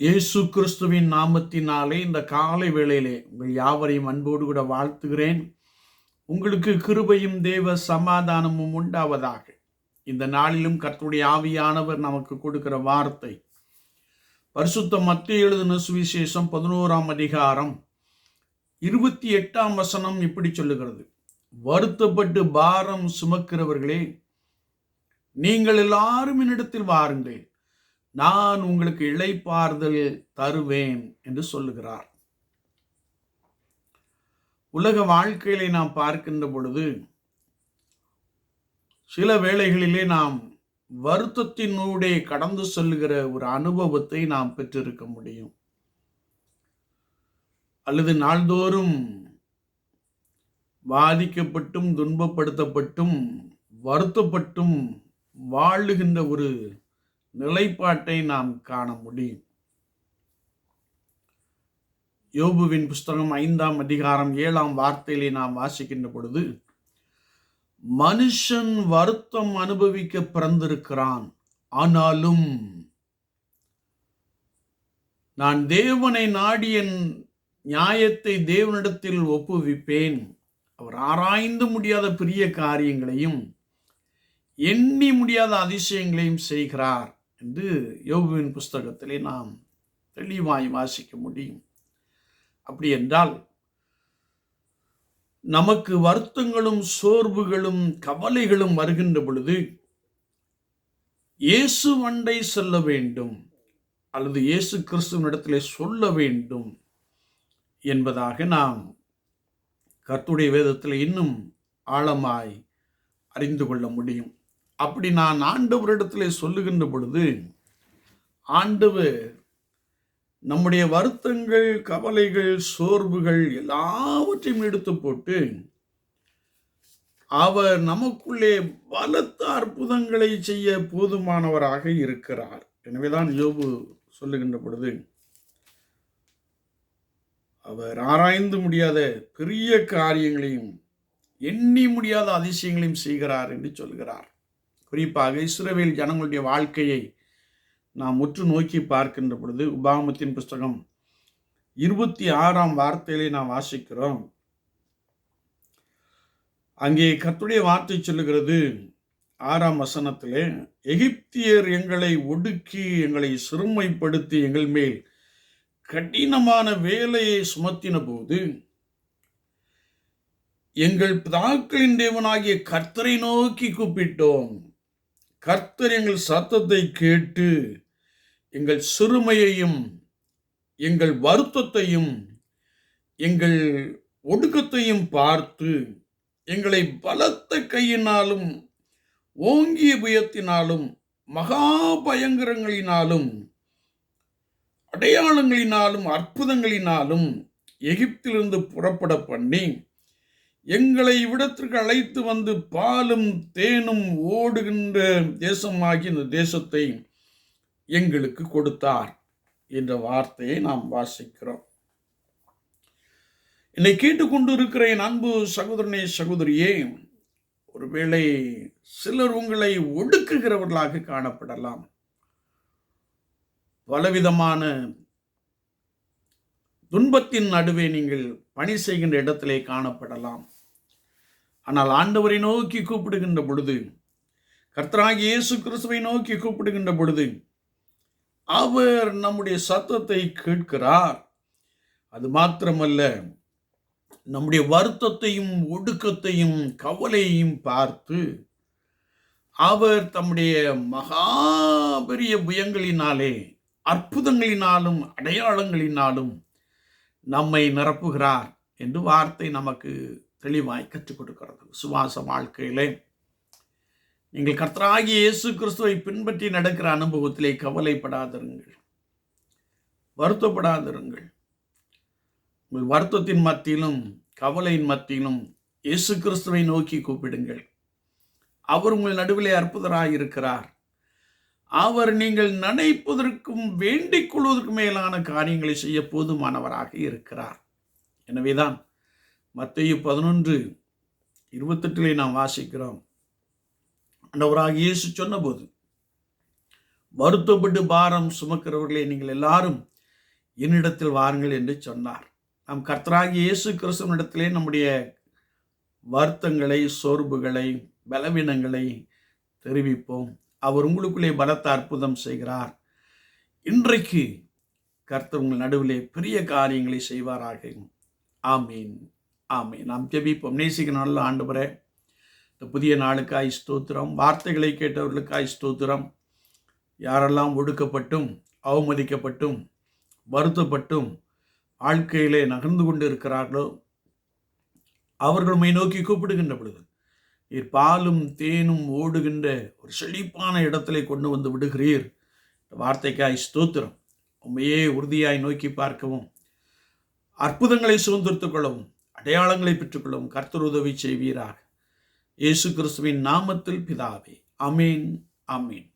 இயேசு கிறிஸ்துவின் நாமத்தினாலே இந்த காலை வேளையிலே உங்கள் யாவரையும் அன்போடு கூட வாழ்த்துகிறேன். உங்களுக்கு கிருபையும் தேவ சமாதானமும் உண்டாவதாக. இந்த நாளிலும் கர்த்தருடைய ஆவியானவர் நமக்கு கொடுக்கிற வார்த்தை. பரிசுத்த மத்திய எழுதின சுவிசேஷம் பதினோராம் அதிகாரம் இருபத்தி எட்டாம் வசனம் இப்படி சொல்லுகிறது. வருத்தப்பட்டு பாரம் சுமக்கிறவர்களே நீங்கள் எல்லாரும் என்னிடத்தில் வாருங்கள். நான் உங்களுக்கு இளைப்பாறுதல் தருவேன் என்று சொல்லுகிறார். உலக வாழ்க்கையிலே நாம் பார்க்கின்ற பொழுது சில வேளைகளிலே நாம் வருத்தத்தினூடே கடந்து செல்கிற ஒரு அனுபவத்தை நாம் பெற்றிருக்க முடியும். அல்லது நாள்தோறும் பாதிக்கப்பட்டும் துன்பப்படுத்தப்பட்டும் வருத்தப்பட்டும் வாழுகின்ற ஒரு நிலைப்பாட்டை நாம் காண முடியும். யோபுவின் புஸ்தகம் ஐந்தாம் அதிகாரம் ஏழாம் வார்த்தையிலே நாம் வாசிக்கின்ற பொழுது மனுஷன் வருத்தம் அனுபவிக்க பிறந்திருக்கிறான். ஆனாலும் நான் தேவனை நாடி என் நியாயத்தை தேவனிடத்தில் ஒப்புவிப்பேன். அவர் ஆராய்ந்து முடியாத பெரிய காரியங்களையும் எண்ணி முடியாத அதிசயங்களையும் செய்கிறார். என்று யோபுவின் புஸ்தகத்திலே நாம் தெளிவாய் வாசிக்க முடியும். அப்படி என்றால் நமக்கு வருத்தங்களும் சோர்வுகளும் கவலைகளும் வருகின்ற பொழுது இயேசு வண்டை செல்ல வேண்டும் அல்லது இயேசு கிறிஸ்துவனிடத்திலே சொல்ல வேண்டும் என்பதாக நாம் கர்த்துடைய வேதத்தில் இன்னும் ஆழமாய் அறிந்து கொள்ள முடியும். அப்படி நான் ஆண்டவரிடத்தில் சொல்லுகின்ற பொழுது ஆண்டவர் நம்முடைய வருத்தங்கள் கவலைகள் சோர்வுகள் எல்லாவற்றையும் எடுத்து போட்டு அவர் நமக்குள்ளே பலத்த அற்புதங்களை செய்ய போதுமானவராக இருக்கிறார். எனவேதான் யோபு சொல்லுகின்ற பொழுது அவர் ஆராய்ந்து முடியாத பெரிய காரியங்களையும் எண்ணி முடியாத அதிசயங்களையும் செய்கிறார் என்று சொல்கிறார். குறிப்பாக இஸ்ரவேல் ஜனங்களுடைய வாழ்க்கையை நாம் உற்று நோக்கி பார்க்கின்ற பொழுது உபாமத்தின் புஸ்தகம் இருபத்தி ஆறாம் வார்த்தையிலே நாம் வாசிக்கிறோம். அங்கே கத்துடைய வார்த்தை சொல்லுகிறது ஆறாம் வசனத்திலே எகிப்தியர் எங்களை ஒடுக்கி எங்களை சிறுமைப்படுத்தி எங்கள் மேல் கடினமான வேலையை சுமத்தின போது எங்கள் பிதாக்களின் தேவனாகிய கர்த்தரை நோக்கி கூப்பிட்டோம். கர்த்தர் எங்கள் சத்தத்தை கேட்டு எங்கள் சிறுமையையும் எங்கள் வருத்தத்தையும் எங்கள் ஒடுக்கத்தையும் பார்த்து எங்களை பலத்த கையினாலும் ஓங்கிய புயத்தினாலும் மகா பயங்கரங்களினாலும் அடையாளங்களினாலும் அற்புதங்களினாலும் எகிப்திலிருந்து புறப்பட பண்ணி எங்களை இவ்விடத்திற்கு அழைத்து வந்து பாலும் தேனும் ஓடுகின்ற தேசமாகி இந்த தேசத்தை எங்களுக்கு கொடுத்தார் என்ற வார்த்தையை நாம் வாசிக்கிறோம். என்னை கேட்டுக்கொண்டு இருக்கிற என் அன்பு சகோதரனே சகோதரியே ஒருவேளை சிலர் உங்களை ஒடுக்குகிறவர்களாக காணப்படலாம். பலவிதமான துன்பத்தின் நடுவே நீங்கள் பணி செய்கின்ற இடத்திலே காணப்படலாம். ஆனால் ஆண்டவரை நோக்கி கூப்பிடுகின்ற பொழுது கர்த்தராகி இயேசு கிறிஸ்துவை நோக்கி கூப்பிடுகின்ற பொழுது அவர் நம்முடைய சத்தத்தை கேட்கிறார். அது மாத்திரமல்ல நம்முடைய வருத்தத்தையும் ஒடுக்கத்தையும் கவலையையும் பார்த்து அவர் தம்முடைய மகாபெரிய புயங்களினாலே அற்புதங்களினாலும் அடையாளங்களினாலும் நம்மை நிரப்புகிறார் என்று வார்த்தை நமக்கு தெளிவாய் கற்றுக் கொடுக்கிறது. விசுவாச வாழ்க்கையிலே நீங்கள் கர்த்தராகி இயேசு கிறிஸ்துவை பின்பற்றி நடக்கிற அனுபவத்திலே கவலைப்படாதிருங்கள். வருத்தப்படாதிருங்கள். உங்கள் வருத்தத்தின் மத்தியிலும் கவலையின் மத்தியிலும் இயேசு கிறிஸ்துவை நோக்கி கூப்பிடுங்கள். அவர் உங்கள் நடுவிலே அற்புதராக இருக்கிறார் அவர் நீங்கள் நினைப்பதற்கும் வேண்டிக் கொள்வதற்கும் மேலான காரியங்களை செய்ய போதுமானவராக இருக்கிறார். எனவேதான் மத்திய பதினொன்று இருபத்தெட்டிலே நாம் வாசிக்கிறோம். ஆண்டவராக இயேசு சொன்னபோது வருத்தப்பட்டு பாரம் சுமக்கிறவர்களே நீங்கள் எல்லாரும் என்னிடத்தில் வாருங்கள் என்று சொன்னார். நம் கர்த்தராகி இயேசு கிறிஸ்துவனிடத்திலே நம்முடைய வருத்தங்களை சோர்வுகளை பலவீனங்களை தெரிவிப்போம். அவர் உங்களுக்குள்ளே பலத்த அற்புதம் செய்கிறார். இன்றைக்கு கர்த்தர் உங்கள் நடுவிலே பெரிய காரியங்களை செய்வாராக. ஆமீன். ஆமை நாம் ஜெபிப்போம். நேசிக்க நாளில் ஆண்டு இந்த புதிய நாளுக்காய் ஸ்தோத்திரம். வார்த்தைகளை கேட்டவர்களுக்காய் ஸ்தோத்திரம். யாரெல்லாம் ஒடுக்கப்பட்டும் அவமதிக்கப்பட்டும் வருத்தப்பட்டும் வாழ்க்கையிலே நகர்ந்து கொண்டு இருக்கிறார்களோ அவர்கள் நோக்கி கூப்பிடுகின்ற பொழுது நீர் பாலும் தேனும் ஓடுகின்ற ஒரு செழிப்பான இடத்திலே கொண்டு வந்து விடுகிறீர். இந்த வார்த்தைக்காய் ஸ்தோத்திரம். உண்மையே உறுதியாய் நோக்கி பார்க்கவும் அற்புதங்களை சுதந்திரத்துக் கொள்ளவும் அடையாளங்களை பெற்றுக்கொள்ளவும் கர்த்தர் உதவி செய்வீராக. இயேசு கிறிஸ்துவின் நாமத்தில் பிதாவே. அமீன் அமீன்